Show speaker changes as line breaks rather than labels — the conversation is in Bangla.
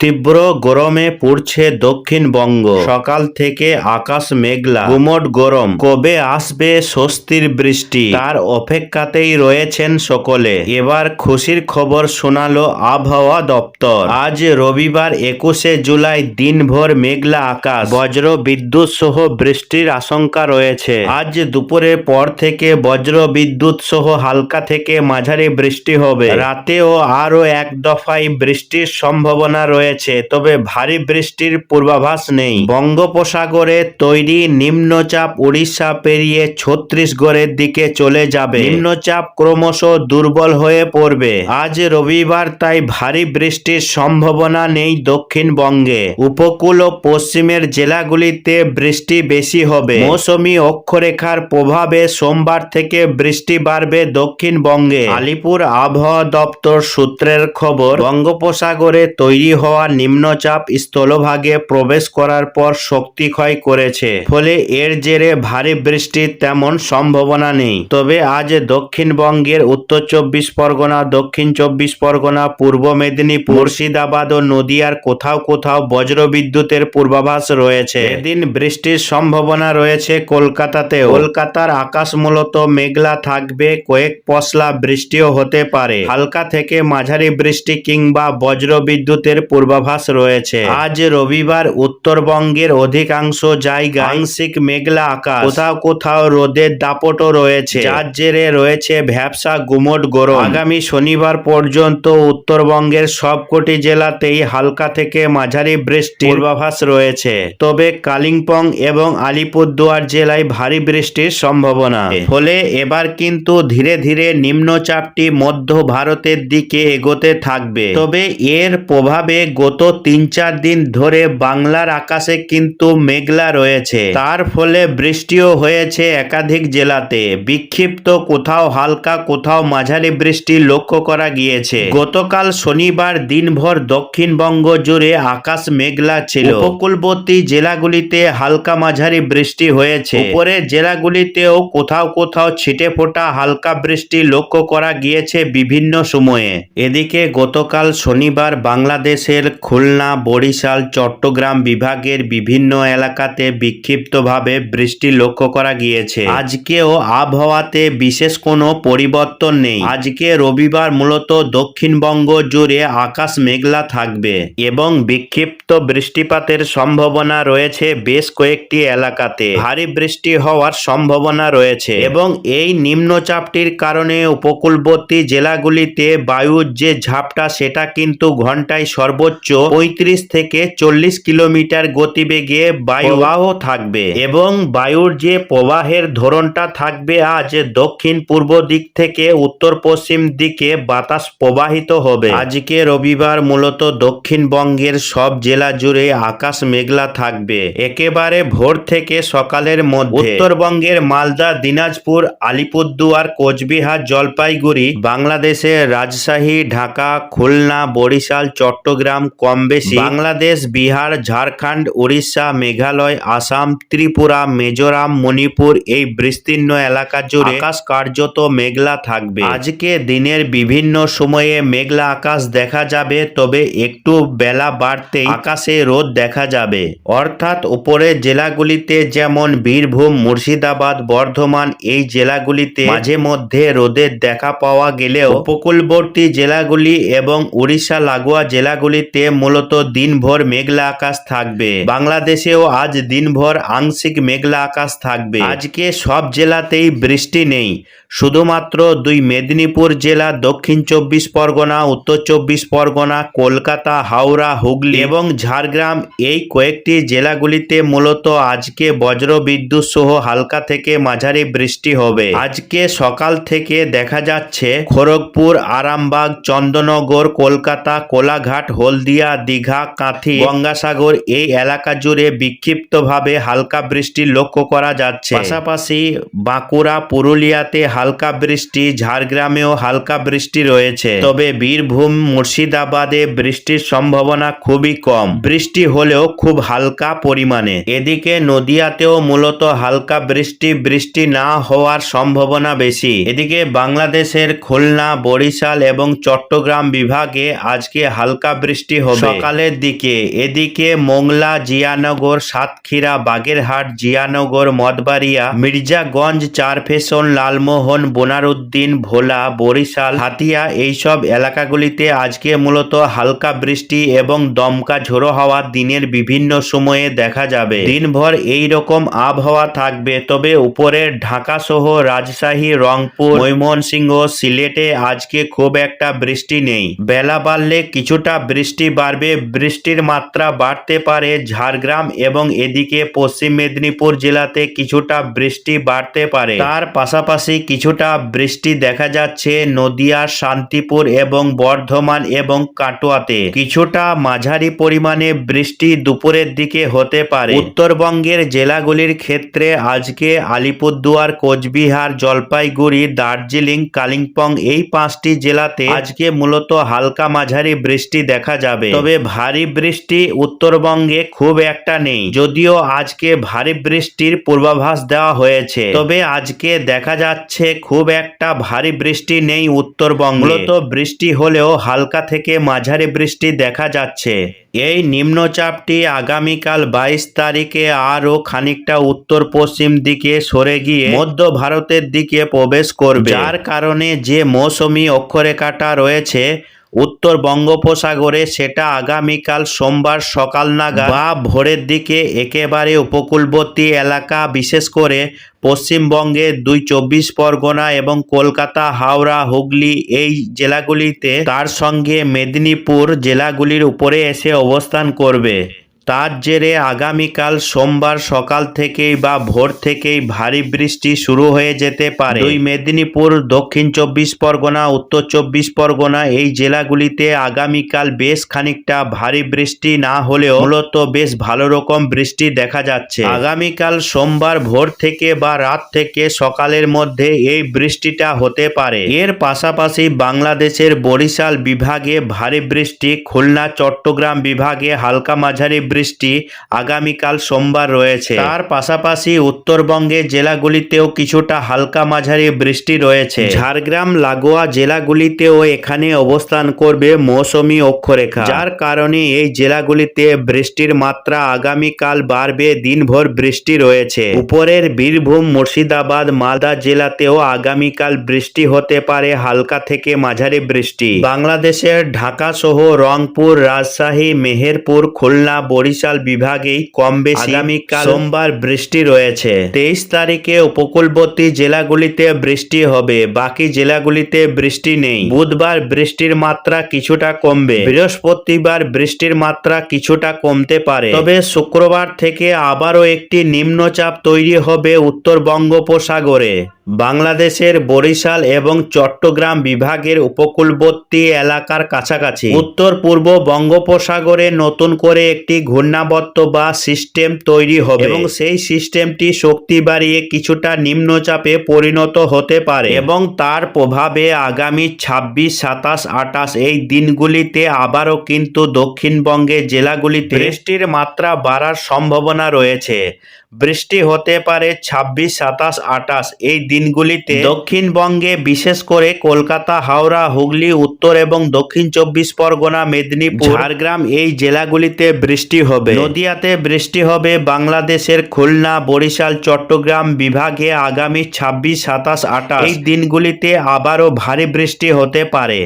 তীব্র গরমে পড়ছে দক্ষিণবঙ্গ। সকাল থেকে আকাশ মেঘলা, গুমট গরম। কবে আসবে স্বস্তির বৃষ্টি? তার অপেক্ষাতেই রয়েছেন সকলে। এবার খুশির খবর শোনালো আবহাওয়া দপ্তর। আজ রবিবার একুশে জুলাই দিনভর মেঘলা আকাশ। বজ্র বিদ্যুৎ সহ বৃষ্টির আশঙ্কা রয়েছে। আজ দুপুরের পর থেকে বজ্র বিদ্যুৎ সহ হালকা থেকে মাঝারি বৃষ্টি হবে। রাতেও আরও এক দফায় বৃষ্টির সম্ভাবনা রয়েছে। তবে ভারী বৃষ্টির পূর্বাভাস নেই। বঙ্গোপসাগরে তৈরি নিম্নচাপ উড়িষ্যা পেরিয়ে ছত্তিশগড়ের দিকে চলে যাবে। নিম্নচাপ ক্রমশ দুর্বল হয়ে পড়বে। আজ রবিবার তাই ভারী বৃষ্টির সম্ভাবনা নেই দক্ষিণবঙ্গে। উপকূল ও পশ্চিমের জেলাগুলিতে বৃষ্টি বেশি হবে। মৌসুমী অক্ষরেখার প্রভাবে সোমবার থেকে বৃষ্টি বাড়বে দক্ষিণবঙ্গে। আলিপুর আবহাওয়া দপ্তর সূত্রের খবর, বঙ্গোপসাগরে তৈরি হওয়া নিম্নচাপ স্থলভাগে প্রবেশ করার পর শক্তি ক্ষয় করেছে। ফলে এর জেরে ভারী বৃষ্টির তেমন সম্ভাবনা নেই। তবে আজ দক্ষিণবঙ্গের উত্তর চব্বিশ পরগনা, দক্ষিণ চব্বিশ পরগনা, পূর্ব মেদিনীপুর, মুর্শিদাবাদ ও নদিয়ার কোথাও কোথাও বজ্রবিদ্যুতের পূর্বাভাস রয়েছে। এদিন বৃষ্টির সম্ভাবনা রয়েছে কলকাতাতে কলকাতার আকাশ মূলত মেঘলা থাকবে, কয়েক পশলা বৃষ্টিও হতে পারে। হালকা থেকে মাঝারি বৃষ্টি কিংবা বজ্র বিদ্যুতের পূর্বাভাস রয়েছে। আজ রবিবার উত্তরবঙ্গের অধিকাংশ জায়গায় আংশিক মেঘলা আকাশ। কোথাও কোথাও রোদের দাপটও রয়েছে। যার জেরে রয়েছে ভ্যাবসা গুমট গরম। আগামী শনিবার পর্যন্ত উত্তরবঙ্গের সবকটি জেলাতেই হালকা থেকে মাঝারি বৃষ্টির পূর্বাভাস রয়েছে। তবে কালিম্পং এবং আলিপুরদুয়ার জেলায় ভারী বৃষ্টির সম্ভাবনা। ফলে এবার কিন্তু ধীরে ধীরে নিম্নচাপটি মধ্য ভারতের দিকে এগোতে থাকবে। তবে এর প্রভাবে গত তিন চার দিন ধরে বাংলার আকাশে কিন্তু মেঘলা রয়েছে। তার ফলে বৃষ্টিও হয়েছে একাধিক জেলাতে। বিক্ষিপ্ত কোথাও হালকা, কোথাও মাঝারি বৃষ্টি লক্ষ্য করা গিয়েছে। গতকাল শনিবার দিনভর দক্ষিণবঙ্গ জুড়ে আকাশ মেঘলা ছিল। উপকূলবর্তী জেলাগুলিতে হালকা মাঝারি বৃষ্টি হয়েছে। উপরের জেলাগুলিতেও কোথাও কোথাও ছিটে ফোটা হালকা বৃষ্টি লক্ষ্য করা গিয়েছে বিভিন্ন সময়ে। এদিকে গতকাল শনিবার বাংলাদেশের খুলনা, বরিশাল, চট্টগ্রাম বিভাগের বিভিন্ন এলাকাতে বিক্ষিপ্তভাবে বৃষ্টি লক্ষ্য করা গিয়েছে। আজকেও আবহাওয়াতে বিশেষ কোনো পরিবর্তন নেই। আজকে রবিবার মূলত দক্ষিণবঙ্গ জুড়ে আকাশ মেঘলা থাকবে এবং বিক্ষিপ্ত বৃষ্টিপাতের সম্ভাবনা রয়েছে বেশ কয়েকটি এলাকাতে। ভারী বৃষ্টি হওয়ার সম্ভাবনা রয়েছে এবং এই নিম্নচাপটির কারণে উপকূলবর্তী জেলাগুলিতে বায়ুর যে ঝাপটা, সেটা কিন্তু ঘন্টায় সর্বোচ্চ পঁয়ত্রিশ থেকে চল্লিশ কিলোমিটার গতিবেগে বায়ু প্রবাহ থাকবে এবং বায়ুর যে প্রবাহের ধরনটা থাকবে আজ দক্ষিণ পূর্ব দিক থেকে উত্তর পশ্চিম দিকে বাতাস প্রবাহিত হবে। আজকে রবিবার মূলত দক্ষিণবঙ্গের সব জেলা জুড়ে আকাশ মেঘলা থাকবে। একেবারে ভোর থেকে সকালের মধ্যে উত্তরবঙ্গের মালদা, দিনাজপুর, আলিপুরদুয়ার, কোচবিহার, জলপাইগুড়ি, বাংলাদেশের রাজশাহী, ঢাকা, খুলনা, বরিশাল, চট্টগ্রাম কম বেশি। বাংলাদেশ বিহার ঝাড়খণ্ড উড়িষ্যা মেঘালয় আসাম ত্রিপুরা মিজোরাম মণিপুর এই বিস্তীর্ণ এলাকা জুড়ে আকাশ কার্যত মেঘলা থাকবে। আজকে দিনের বিভিন্ন সময়ে মেঘলা আকাশ দেখা যাবে তবে একটু বেলা বাড়তেই আকাশে রোদ দেখা যাবে। অর্থাৎ উপরের জেলাগুলিতে যেমন বীরভূম মুর্শিদাবাদ বর্ধমান এই জেলাগুলিতে মাঝে মধ্যে রোদের দেখা পাওয়া গেলেও উপকূলবর্তী জেলাগুলি এবং উড়িষ্যা লাগোয়া জেলাগুলিতে মূলত দিনভর মেঘলা আকাশ থাকবে। বাংলাদেশেও আজ দিনভর আংশিক মেঘলা আকাশ থাকবে। আজকে সব জেলাতেই বৃষ্টি নেই। শুধুমাত্র দুই মেদিনীপুর জেলা, দক্ষিণ চব্বিশ পরগনা, উত্তর চব্বিশ পরগনা, কলকাতা, হাওড়া, হুগলি এবং ঝাড়গ্রাম এই কয়েকটি জেলাগুলিতে মূলত আজকে বজ্র বিদ্যুৎ সহ হালকা থেকে মাঝারি বৃষ্টি হবে। আজকে সকাল থেকে দেখা যাচ্ছে খড়গপুর, আরামবাগ চন্দনগর কলকাতা, কোলাঘাট হলদিয়া, দীঘা, কাঁথি, গঙ্গাসাগর এই এলাকা জুড়ে বিক্ষিপ্তভাবে হালকা বৃষ্টি লক্ষ্য করা যাচ্ছে। পাশাপাশি বাঁকুড়া, পুরুলিয়াতে হালকা বৃষ্টি, ঝাড়গ্রামেও হালকা বৃষ্টি রয়েছে। তবে বীরভূম, মুর্শিদাবাদে বৃষ্টির সম্ভাবনা খুবই কম। বৃষ্টি হলেও খুব হালকা পরিমাণে। এদিকে নদিয়াতেও মূলত হালকা বৃষ্টি বৃষ্টি না হওয়ার সম্ভাবনা বেশি। এদিকে বাংলাদেশের খুলনা, বরিশাল এবং চট্টগ্রাম বিভাগে আজকে হালকা বৃষ্টি বৃষ্টি হবে। সকালের দিকে এদিকে মোংলা, জিয়ানগর, সাতক্ষীরা, বাগেরহাট, জিয়ানগর, মদবাড়িয়া, মির্জাগঞ্জ চারফেশন লালমোহন, বোনারুদ্দিন, ভোলা, বরিশাল, হাতিয়া এইসব এলাকাগুলিতে আজকে মূলত হালকা বৃষ্টি এবং দমকা ঝোড়ো হাওয়া দিনের বিভিন্ন সময়ে দেখা যাবে। দিনভর এই রকম আবহাওয়া থাকবে, তবে উপরের ঢাকা সহ রাজশাহী, রংপুর, ময়মনসিংহ, সিলেটে আজকে খুব একটা বৃষ্টি নেই। বেলা বাড়লে কিছুটা বৃষ্টি বাড়বে, বৃষ্টির মাত্রা বাড়তে পারে ঝাড়গ্রাম এবং এদিকে পশ্চিম মেদিনীপুর জেলাতে কিছুটা বৃষ্টি বাড়তে পারে। তার পাশাপাশি কিছুটা বৃষ্টি দেখা যাচ্ছে নদিয়া, শান্তিপুর এবং বর্ধমান এবং কাটোয়াতে। কিছুটা মাঝারি পরিমাণে বৃষ্টি দুপুরের দিকে হতে পারে। উত্তরবঙ্গের জেলাগুলির ক্ষেত্রে আজকে আলিপুরদুয়ার, কোচবিহার, জলপাইগুড়ি, দার্জিলিং, কালিম্পং এই পাঁচটি জেলাতে আজকে মূলত হালকা মাঝারি বৃষ্টি দেখা যাবে। তবে ভারী বৃষ্টি উত্তরবঙ্গে খুব একটা নেই। যদিও আজকে ভারী বৃষ্টির পূর্বাভাস দেওয়া হয়েছে। তবে আজকে দেখা যাচ্ছে খুব একটা ভারী বৃষ্টি নেই উত্তরবঙ্গে। মূলত বৃষ্টি হলেও হালকা থেকে মাঝারি বৃষ্টি দেখা যাচ্ছে। এই নিম্নচাপটি আগামীকাল বাইশ তারিখে আরও খানিকটা উত্তর পশ্চিম দিকে সরে গিয়ে মধ্য ভারতের দিকে প্রবেশ করবে। যার কারণে যে মৌসুমী অক্ষরেখাটা রয়েছে উত্তর বঙ্গোপসাগরে সেটা আগামীকাল সোমবার সকাল নাগাদ বা ভোরের দিকে একেবারে উপকূলবর্তী এলাকা, বিশেষ করে পশ্চিমবঙ্গে দুই চব্বিশ পরগনা এবং কলকাতা, হাওড়া, হুগলি এই জেলাগুলিতে তার সঙ্গে মেদিনীপুর জেলাগুলির উপরে এসে অবস্থান করবে। তার জেরে আগামীকাল সোমবার সকাল থেকেই বা ভোর থেকেই ভারী বৃষ্টি শুরু হয়ে যেতে পারে। দুই মেদিনীপুর, দক্ষিণ চব্বিশ পরগনা, উত্তর চব্বিশ পরগনা এই জেলাগুলিতে আগামীকাল বেশ খানিকটা ভারী বৃষ্টি না হলেও মূলত বেশ ভালো রকম বৃষ্টি দেখা যাচ্ছে। আগামীকাল সোমবার ভোর থেকে বা রাত থেকে সকালের মধ্যে এই বৃষ্টিটা হতে পারে। এর পাশাপাশি বাংলাদেশের বরিশাল বিভাগে ভারী বৃষ্টি, খুলনা, চট্টগ্রাম বিভাগে হালকা মাঝারি বৃষ্টি আগামীকাল সোমবার রয়েছে। তার পাশাপাশি উত্তরবঙ্গের জেলাগুলিতেও কিছুটা হালকা মাঝারি বৃষ্টি রয়েছে। ঝাড়গ্রাম লাগোয়া জেলাগুলিতেও এখানে অবস্থান করবে মৌসুমি অক্ষরেখা। যার কারণে এই জেলাগুলিতে বৃষ্টির মাত্রা আগামীকাল বাড়বে দিনভর বৃষ্টি রয়েছে। উপরের বীরভূম মুর্শিদাবাদ মালদা জেলাতেও আগামীকাল বৃষ্টি হতে পারে হালকা থেকে মাঝারি বৃষ্টি। বাংলাদেশের ঢাকা সহ রংপুর রাজশাহী মেহেরপুর খুলনা বরিশাল বিভাগেই কম বেশি আগামীকাল সোমবার বৃষ্টি রয়েছে। তেইশ তারিখে উপকূলবর্তী জেলাগুলিতে বৃষ্টি হবে বাকি জেলাগুলিতে বৃষ্টি নেই। বুধবার বৃষ্টির মাত্রা কিছুটা কমবে। বৃহস্পতিবার বৃষ্টির মাত্রা কিছুটা কমতে পারে। তবে শুক্রবার থেকে আবারও একটি নিম্নচাপ তৈরি হবে উত্তর বঙ্গোপসাগরে। বাংলাদেশের বরিশাল এবং চট্টগ্রাম বিভাগের উপকূলবর্তী এলাকার কাছাকাছি। উত্তর পূর্ব বঙ্গোপসাগরে নতুন করে একটি ঘূর্ণাবর্ত বা সিস্টেম তৈরি হবে এবং সেই সিস্টেমটি শক্তি বাড়িয়ে কিছুটা নিম্নচাপে পরিণত হতে পারে এবং তার প্রভাবে আগামী ছাব্বিশ, সাতাশ আটাশ এই দিনগুলিতে আবারও কিন্তু দক্ষিণবঙ্গে জেলাগুলিতে বৃষ্টির মাত্রা বাড়ার সম্ভাবনা রয়েছে। বৃষ্টি হতে পারে ছাব্বিশ, সাতাশ আটাশ এই দিনগুলিতে দক্ষিণবঙ্গে বিশেষ করে কলকাতা হাওড়া হুগলি উত্তর এবং দক্ষিণ চব্বিশ পরগনা মেদিনীপুর ঝাড়গ্রাম এই জেলাগুলিতে বৃষ্টি হবে। নদিয়াতে বৃষ্টি হবে বাংলাদেশের খুলনা বরিশাল চট্টগ্রাম বিভাগে আগামী ছাব্বিশ সাতাশ আটাশ এই দিনগুলিতে আবারও ভারী বৃষ্টি হতে পারে।